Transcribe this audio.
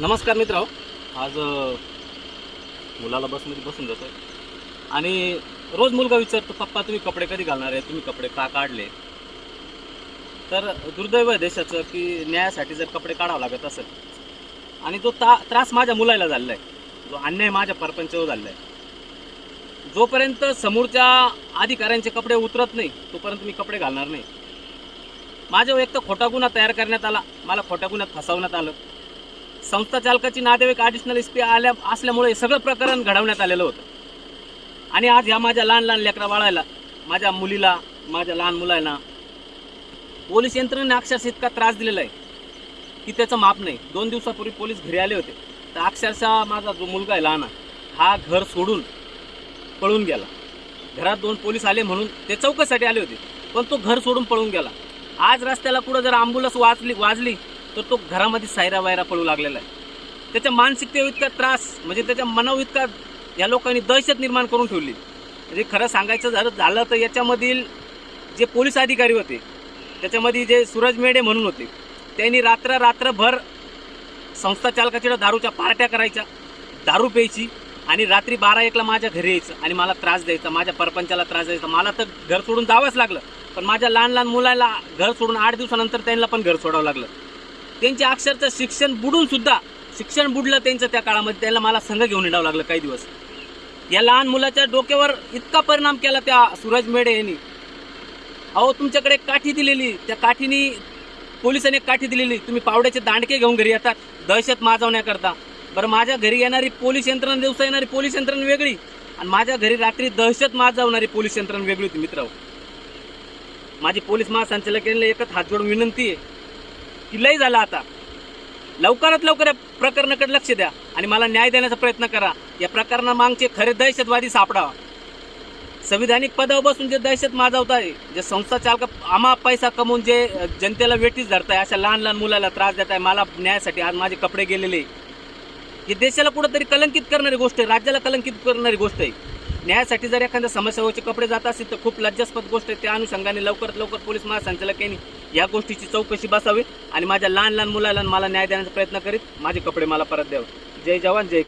नमस्कार मित्र आज मुलाला बसमध्ये बसून जातोय. आणि रोज मुलगा विचारतो पप्पा तुम्ही कपडे कधी घालणार आहे? तुम्ही कपडे का काढले? तर दुर्दैव आहे देशाचं की न्यायासाठी जर कपडे काढावं लागत असेल आणि तो ता त्रास माझ्या मुलाला झालेला आहे जो अन्याय माझ्या परपंचावर झालेला आहे जोपर्यंत समोरच्या अधिकाऱ्यांचे कपडे उतरत नाही तोपर्यंत मी कपडे घालणार नाही. माझ्यावर एक तर खोटा गुन्हा तयार करण्यात आला मला खोट्या गुन्ह्यात फसवण्यात आलं. संस्था चालकाची नातेवाईक ॲडिशनल एस पी आल्या असल्यामुळे सगळं प्रकरण घडवण्यात आलेलं होतं. आणि आज ह्या माझ्या लहान लहान लेकरा बाळायला माझ्या मुलीला माझ्या लहान मुलांना पोलीस यंत्रणेने अक्षरशः इतका त्रास दिलेला आहे की त्याचं माप नाही. दोन दिवसापूर्वी पोलीस घरी आले होते. तर अक्षरशः माझा जो मुलगा आहे लहान हा घर सोडून पळून गेला. घरात दोन पोलीस आले म्हणून ते चौकसाठी आले होते. पण तो घर सोडून पळून गेला. आज रस्त्याला कुठं जर अँब्युलन्स वाचली वाजली तर तो घरामध्ये सायरा वायरा पळू लागलेला आहे. त्याच्या मानसिकतेवर इतका त्रास म्हणजे त्याच्या मनावर इतका या लोकांनी दहशत निर्माण करून ठेवली. म्हणजे खरं सांगायचं झालं झालं तर याच्यामधील जे पोलीस अधिकारी होते त्याच्यामध्ये जे सूरज मेढे म्हणून होते त्यांनी रात्र रात्रभर संस्था चालकाच्या दारूच्या पार्ट्या करायच्या दारू प्यायची आणि रात्री बारा एकला माझ्या घरी यायचं आणि मला त्रास द्यायचा माझ्या परपंचाला त्रास द्यायचा. मला तर घर सोडून जावंच लागलं पण माझ्या लहान लहान मुलाला घर सोडून आठ दिवसानंतर त्यांना पण घर सोडावं लागलं. त्यांचे अक्षरचं शिक्षण बुडून सुद्धा शिक्षण बुडलं त्यांचं त्या काळामध्ये. त्याला मला संघ घेऊन येणावं लागलं काही दिवस. या लहान मुलाच्या डोक्यावर इतका परिणाम केला त्या सूरज मेढे यांनी. अहो तुमच्याकडे एक काठी दिलेली. त्या काठीनी पोलिसांनी काठी दिलेली. तुम्ही पावड्याचे दांडके घेऊन घरी येतात. दहशत माजवण्याकरता. बरं माझ्या घरी येणारी पोलीस यंत्रणा दिवसा येणारी पोलीस यंत्रणा वेगळी. आणि माझ्या घरी रात्री दहशत माजवणारी पोलीस यंत्रणा वेगळी होती मित्र. माझी पोलीस महासंचालक यांना एकच हात जोडून विनंती आहे. की लय झालं आता. लवकरात लवकर या प्रकरणाकडे लक्ष द्या आणि मला न्याय देण्याचा प्रयत्न करा. या प्रकरणामागचे खरे दहशतवादी सापडावा. संविधानिक पदावर बसून जे दहशत माजवताय जे संस्था चालक आम्हा पैसा कमवून जे जनतेला वेटीच धरताय अशा लहान लहान मुलाला त्रास देत आहे मला न्यायासाठी आज माझे कपडे गेलेले. हे देशाला कुठंतरी कलंकित करणारी गोष्ट आहे राज्याला कलंकित करणारी गोष्ट आहे. न्यायासाठी जर एखाद्या समस्यावरचे कपडे जात असतील तर खूप लज्जास्पद गोष्ट आहे. त्या अनुषंगाने लवकरात लवकर पोलीस महासंचालक यांनी या गोष्टीची चौकशी बसावी आणि माझ्या लहान लहान मुलाला मला न्याय देण्याचा प्रयत्न करीत माझे कपडे मला परत द्यावे. जय जवान जय